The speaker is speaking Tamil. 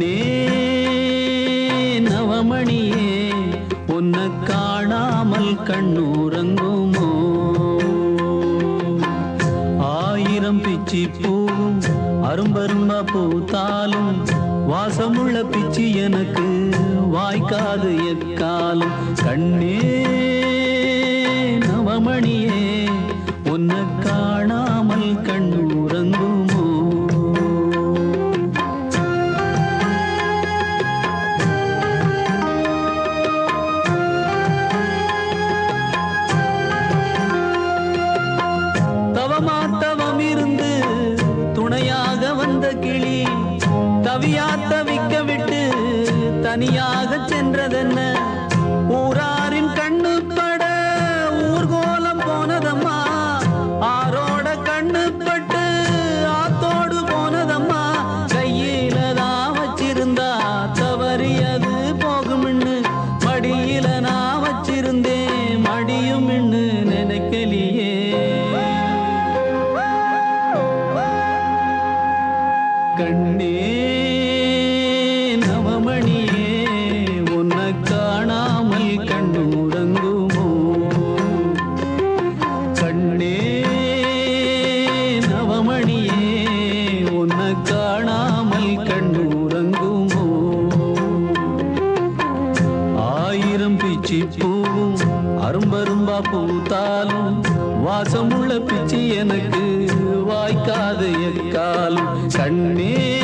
கண்ணே நவமணியே உன்னை காணாமல் கண்ணூரங்குமோ? ஆயிரம் பிச்சி பூவும் அரும்பருமா பூத்தாலும் வாசமுள்ள பிச்சி எனக்கு வாய்க்காது எக்காலும். கண்ணே நவமணியே உன்னை காண தவமா தவம் இருந்து துணையாக வந்த கிளி தவியா தவிக்க விட்டு தனியாக சென்றதென்ன? ஊராரின் கண்ணு பட ஊர்கோலம் போனதம்மா. ஆரோட கண்ணு பட்டு ஆத்தோடு போனதம்மா. கையில தான் வச்சிருந்தா தவறியது போகும்னு. மடியில நான் வச்சிருந்தேன் மடியும் கண்ணே நவமணியே உன்னை காணாமல் கண்ணுறங்குமோ? கண்ணே நவமணியே உன்னை காணாமல் கண்ணுறங்குமோ? ஆயிரம் பிச்சி பூ அரும்பரும்பா பூத்தாலும் வாசமுள்ள பிச்சி எனக்கு வாய்க்காத எக்காலும். கண்ணே